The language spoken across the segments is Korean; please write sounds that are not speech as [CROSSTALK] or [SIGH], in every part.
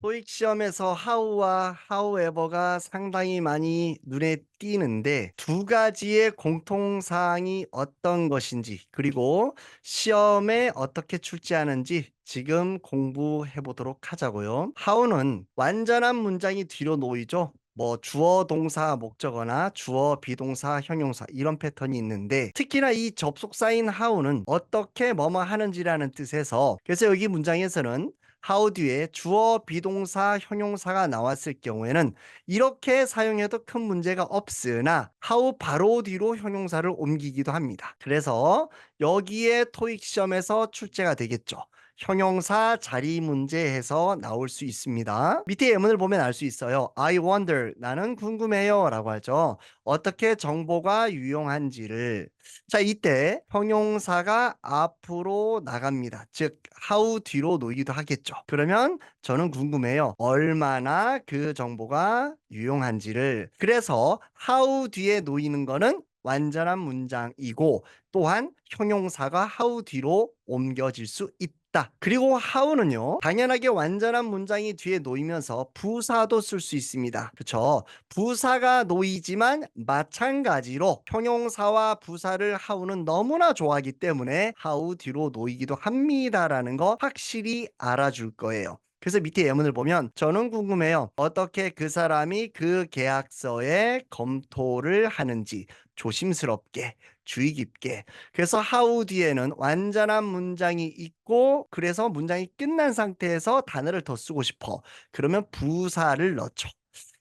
토익 시험에서 how와 however가 상당히 많이 눈에 띄는데 두 가지의 공통사항이 어떤 것인지 그리고 시험에 어떻게 출제하는지 지금 공부해 보도록 하자고요. how는 완전한 문장이 뒤로 놓이죠. 뭐 주어 동사 목적어나 주어 비동사 형용사 이런 패턴이 있는데 특히나 이 접속사인 how는 어떻게 뭐뭐 하는지라는 뜻에서 그래서 여기 문장에서는 how 뒤에 주어 비동사 형용사가 나왔을 경우에는 이렇게 사용해도 큰 문제가 없으나 how 바로 뒤로 형용사를 옮기기도 합니다. 그래서 여기에 토익 시험에서 출제가 되겠죠. 형용사 자리 문제에서 나올 수 있습니다. 밑에 예문을 보면 알 수 있어요. I wonder 나는 궁금해요 라고 하죠. 어떻게 정보가 유용한지를 자 이때 형용사가 앞으로 나갑니다. 즉 how 뒤로 놓이기도 하겠죠. 그러면 저는 궁금해요. 얼마나 그 정보가 유용한지를 그래서 how 뒤에 놓이는 거는 완전한 문장이고 또한 형용사가 how 뒤로 옮겨질 수 있다. 그리고 how는요. 당연하게 완전한 문장이 뒤에 놓이면서 부사도 쓸 수 있습니다. 그렇죠? 부사가 놓이지만 마찬가지로 형용사와 부사를 how는 너무나 좋아하기 때문에 how 뒤로 놓이기도 합니다라는 거 확실히 알아줄 거예요. 그래서 밑에 예문을 보면 저는 궁금해요. 어떻게 그 사람이 그 계약서에 검토를 하는지 조심스럽게 주의 깊게. 그래서 how 뒤에는 완전한 문장이 있고 그래서 문장이 끝난 상태에서 단어를 더 쓰고 싶어. 그러면 부사를 넣죠.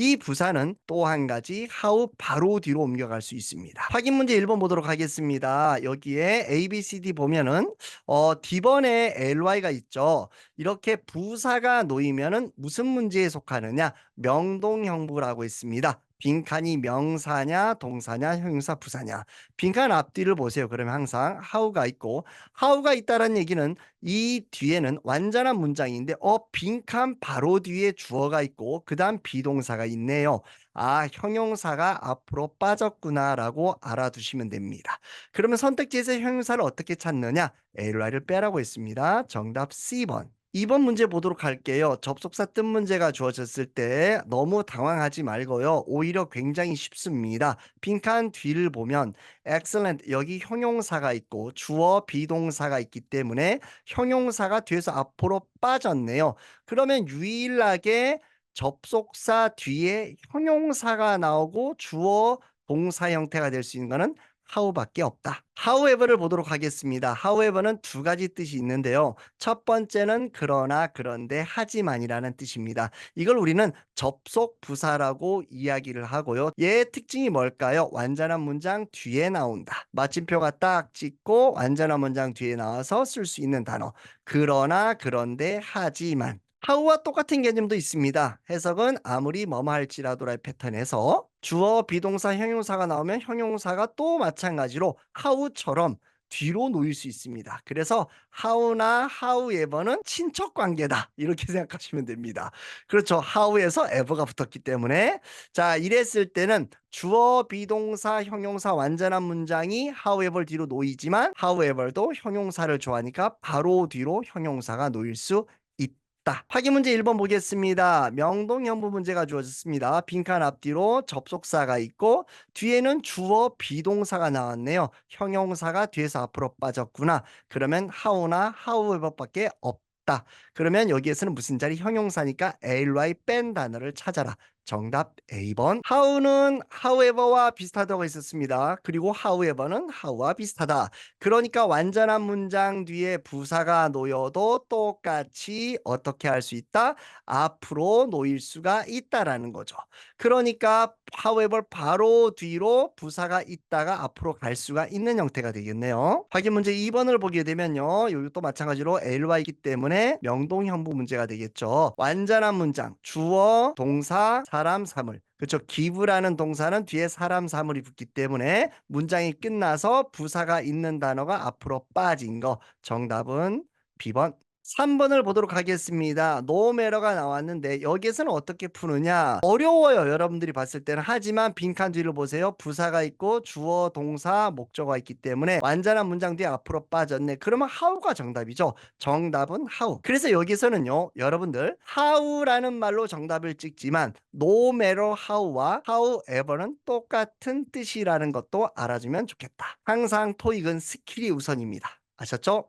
이 부사는 또 한 가지 how 바로 뒤로 옮겨갈 수 있습니다. 확인 문제 1번 보도록 하겠습니다. 여기에 A, B, C, D 보면은 어, D번에 LY가 있죠. 이렇게 부사가 놓이면은 무슨 문제에 속하느냐? 명동형부라고 있습니다. 빈칸이 명사냐, 동사냐, 형용사, 부사냐. 빈칸 앞뒤를 보세요. 그러면 항상 how가 있고 how가 있다는 얘기는 이 뒤에는 완전한 문장인데 어 빈칸 바로 뒤에 주어가 있고 그 다음 비동사가 있네요. 아, 형용사가 앞으로 빠졌구나 라고 알아두시면 됩니다. 그러면 선택지에서 형용사를 어떻게 찾느냐? ly를 빼라고 했습니다. 정답 C번. 2번 문제 보도록 할게요. 접속사 뜻 문제가 주어졌을 때 너무 당황하지 말고요. 오히려 굉장히 쉽습니다. 빈칸 뒤를 보면 excellent 여기 형용사가 있고 주어 비동사가 있기 때문에 형용사가 뒤에서 앞으로 빠졌네요. 그러면 유일하게 접속사 뒤에 형용사가 나오고 주어 동사 형태가 될 수 있는 것은 how밖에 없다. however를 보도록 하겠습니다. however는 두 가지 뜻이 있는데요. 첫 번째는 그러나 그런데 하지만이라는 뜻입니다. 이걸 우리는 접속 부사라고 이야기를 하고요. 얘의 특징이 뭘까요? 완전한 문장 뒤에 나온다. 마침표가 딱 찍고 완전한 문장 뒤에 나와서 쓸 수 있는 단어. 그러나 그런데 하지만 how와 똑같은 개념도 있습니다. 해석은 아무리 뭐뭐 할지라도라의 패턴에서 주어 비동사 형용사가 나오면 형용사가 또 마찬가지로 how처럼 뒤로 놓일 수 있습니다. 그래서 how나 however는 친척 관계다. 이렇게 [LAUGHS] 생각하시면 됩니다. 그렇죠. how에서 ever가 붙었기 때문에 자, 이랬을 때는 주어 비동사 형용사 완전한 문장이 however 뒤로 놓이지만 however도 형용사를 좋아하니까 바로 뒤로 형용사가 놓일 수 있다. 확인 문제 1번 보겠습니다. 명동 형부 문제가 주어졌습니다. 빈칸 앞뒤로 접속사가 있고 뒤에는 주어 비동사가 나왔네요. 형용사가 뒤에서 앞으로 빠졌구나. 그러면 how나 however밖에 없다. 그러면 여기에서는 무슨 자리 형용사니까 ly 뺀 단어를 찾아라. 정답 A번. how는 however와 비슷하다고 했었습니다. 그리고 however는 how와 비슷하다. 그러니까 완전한 문장 뒤에 부사가 놓여도 똑같이 어떻게 할 수 있다? 앞으로 놓일 수가 있다라는 거죠. 그러니까 however 바로 뒤로 부사가 있다가 앞으로 갈 수가 있는 형태가 되겠네요. 확인 문제 2번을 보게 되면요. 이것도 마찬가지로 ly이기 때문에 명동형부 문제가 되겠죠. 완전한 문장 주어, 동사, 사람, 사물. 그렇죠. 기부라는 동사는 뒤에 사람, 사물이 붙기 때문에 문장이 끝나서 부사가 있는 단어가 앞으로 빠진 거. 정답은 B번 3번을 보도록 하겠습니다. matter가 나왔는데 여기에서는 어떻게 푸느냐? 어려워요. 여러분들이 봤을 때는. 하지만 빈칸 뒤를 보세요. 부사가 있고 주어, 동사, 목적어가 있기 때문에 완전한 문장 뒤에 앞으로 빠졌네. 그러면 how가 정답이죠. 정답은 how. 그래서 여기서는요. 여러분들 how라는 말로 정답을 찍지만 matter how와 however는 똑같은 뜻이라는 것도 알아주면 좋겠다. 항상 토익은 스킬이 우선입니다. 아셨죠?